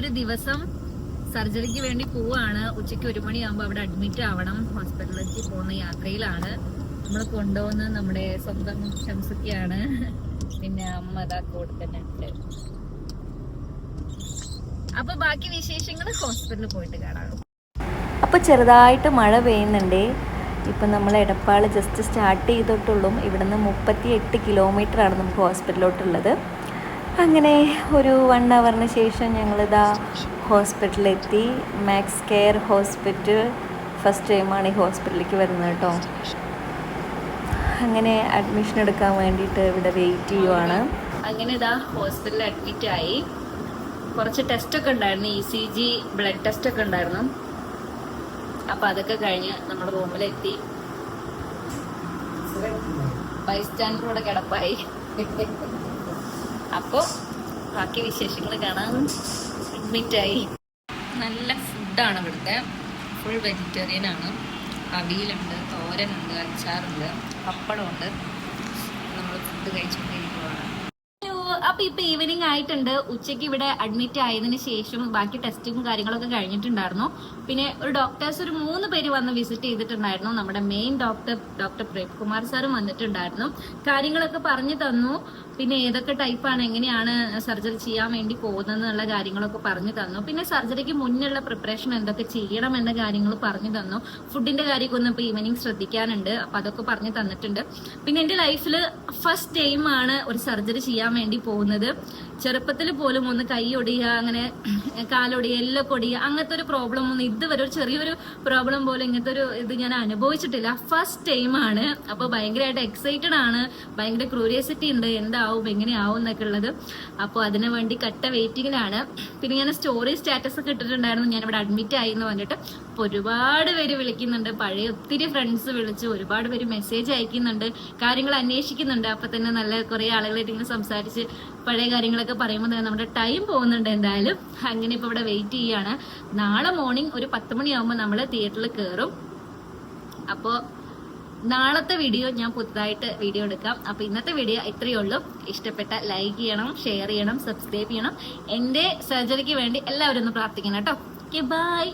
ഒരു ദിവസം സർജറിക്ക് വേണ്ടി പോവാണ്. ഉച്ചയ്ക്ക് ഒരു മണിയാകുമ്പോൾ അവിടെ അഡ്മിറ്റ് ആവണം. ഹോസ്പിറ്റലിലേക്ക് പോകുന്ന യാത്രയിലാണ്. നമ്മൾ കൊണ്ടുപോകുന്നത് നമ്മുടെ സ്വന്തം ശംസക്കാണ് പിന്നെ അമ്മ അതാ കൂടെ തന്നെ ഉണ്ട്. അപ്പൊ ബാക്കി വിശേഷങ്ങൾ ഹോസ്പിറ്റലിൽ പോയിട്ട് കാണാം. അപ്പൊ ചെറുതായിട്ട് മഴ പെയ്യുന്നുണ്ടേ. ഇപ്പം നമ്മൾ എടപ്പാൾ ജസ്റ്റ് സ്റ്റാർട്ട് ചെയ്തിട്ടുള്ളൂ. ഇവിടുന്ന് മുപ്പത്തി എട്ട് ആണ് നമുക്ക് ഹോസ്പിറ്റലിലോട്ടുള്ളത് അങ്ങനെ ഒരു വൺ അവറിന് ശേഷം ഞങ്ങളിതാ ഹോസ്പിറ്റലിലെത്തി മാക്സ് കെയർ ഹോസ്പിറ്റൽ ഫസ്റ്റ് ടൈമാണ് ഈ ഹോസ്പിറ്റലിലേക്ക് വരുന്നത് കേട്ടോ അങ്ങനെ അഡ്മിഷൻ എടുക്കാൻ വേണ്ടിയിട്ട് ഇവിടെ വെയിറ്റ് ചെയ്യുവാണ്. അങ്ങനെ ഇതാ ഹോസ്പിറ്റലിൽ അഡ്മിറ്റ് ആയി. കുറച്ച് ടെസ്റ്റ് ഒക്കെ ഉണ്ടായിരുന്നു. E C G blood test ഒക്കെ ഉണ്ടായിരുന്നു. അപ്പം അതൊക്കെ കഴിഞ്ഞ് നമ്മുടെ റൂമിലെത്തി ബൈസ്റ്റാൻഡറോടെ കിടപ്പായി. അപ്പോ ബാക്കി വിശേഷങ്ങൾ കാണാൻ അഡ്മിറ്റായി നല്ല ഫുഡാണ് ഇവിടുത്തെ. ഫുൾ വെജിറ്റേറിയൻ ആണ്. അവിയലുണ്ട് തോരനുണ്ട് അച്ചാറുണ്ട് പപ്പടമുണ്ട്. നമ്മൾ ഫുഡ് കഴിച്ചുകൊണ്ടിരിക്കുകയാണ് അപ്പൊ ഇപ്പൊ ഈവനിങ് ആയിട്ടുണ്ട്. ഉച്ചയ്ക്ക് ഇവിടെ അഡ്മിറ്റ് ആയതിനു ശേഷം ബാക്കി ടെസ്റ്റും കാര്യങ്ങളൊക്കെ കഴിഞ്ഞിട്ടുണ്ടായിരുന്നു. പിന്നെ ഒരു ഡോക്ടേഴ്സ് ഒരു മൂന്ന് പേര് വന്ന് വിസിറ്റ് ചെയ്തിട്ടുണ്ടായിരുന്നു. നമ്മുടെ main doctor doctor Prem Kumar സാറും വന്നിട്ടുണ്ടായിരുന്നു. കാര്യങ്ങളൊക്കെ പറഞ്ഞു തന്നു. പിന്നെ ഏതൊക്കെ ടൈപ്പാണ് എങ്ങനെയാണ് സർജറി ചെയ്യാൻ വേണ്ടി പോകുന്നത് എന്നുള്ള കാര്യങ്ങളൊക്കെ പറഞ്ഞു തന്നു. പിന്നെ സർജറിക്ക് മുന്നുള്ള പ്രിപ്പറേഷൻ എന്തൊക്കെ ചെയ്യണം എന്ന കാര്യങ്ങൾ പറഞ്ഞു തന്നു. ഫുഡിന്റെ കാര്യമൊക്കെ ഒന്ന് ഇപ്പൊ ഈവനിങ് ശ്രദ്ധിക്കാനുണ്ട്. അപ്പൊ അതൊക്കെ പറഞ്ഞു തന്നിട്ടുണ്ട്. പിന്നെ എന്റെ ലൈഫിൽ ഫസ്റ്റ് ടൈം ആണ് ഒരു സർജറി ചെയ്യാൻ വേണ്ടി പോകുന്നത്. ചെറുപ്പത്തിൽ പോലും ഒന്ന് കൈ ഒടിയുക അങ്ങനെ കാലൊടിയുക എല്ലൊക്കെ ഒടിയുക അങ്ങനത്തെ ഒരു പ്രോബ്ലം ഒന്നും ഇതുവരെ ഒരു ചെറിയൊരു പ്രോബ്ലം പോലും ഇങ്ങനത്തെ ഒരു ഇത് ഞാൻ അനുഭവിച്ചിട്ടില്ല. ഫസ്റ്റ് ടൈം ആണ്. അപ്പൊ ഭയങ്കരമായിട്ട് എക്സൈറ്റഡ് ആണ്. ഭയങ്കര ക്യൂരിയോസിറ്റി ഉണ്ട്. എന്താവും എങ്ങനെയാവും എന്നൊക്കെ ഉള്ളത്. അപ്പോൾ അതിനു വേണ്ടി കട്ട വെയിറ്റിംഗിലാണ് പിന്നെ ഞാൻ സ്റ്റോറി സ്റ്റാറ്റസ് ഒക്കെ ഇട്ടിട്ടുണ്ടായിരുന്നു. ഞാൻ ഇവിടെ അഡ്മിറ്റ് ആയി എന്ന് പറഞ്ഞിട്ട്. അപ്പോൾ ഒരുപാട് പേര് വിളിക്കുന്നുണ്ട്. പഴയ ഒത്തിരി ഫ്രണ്ട്സ് വിളിച്ച്. ഒരുപാട് പേര് മെസ്സേജ് അയക്കുന്നുണ്ട്. കാര്യങ്ങൾ അന്വേഷിക്കുന്നുണ്ട്. അപ്പൊ തന്നെ നല്ല കുറെ ആളുകളായിട്ട് ഇങ്ങനെ സംസാരിച്ച് പഴയ കാര്യങ്ങളൊക്കെ പറയുമ്പോൾ തന്നെ നമ്മുടെ ടൈം പോകുന്നുണ്ട് എന്തായാലും. അങ്ങനെ ഇപ്പൊ ഇവിടെ വെയിറ്റ് ചെയ്യാണ്. നാളെ മോർണിംഗ് ഒരു പത്ത് മണിയാകുമ്പോൾ നമ്മൾ തിയേറ്ററിൽ കയറും അപ്പോൾ നാളത്തെ വീഡിയോ ഞാൻ പുതുതായിട്ട് വീഡിയോ എടുക്കാം. അപ്പൊ ഇന്നത്തെ വീഡിയോ ഇത്രയേ ഉള്ളൂ. ഇഷ്ടപ്പെട്ട ലൈക്ക് ചെയ്യണം ഷെയർ ചെയ്യണം സബ്സ്ക്രൈബ് ചെയ്യണം. എന്റെ സർജറിക്ക് വേണ്ടി എല്ലാവരും ഒന്ന് പ്രാർത്ഥിക്കണം കേട്ടോ. Okay bye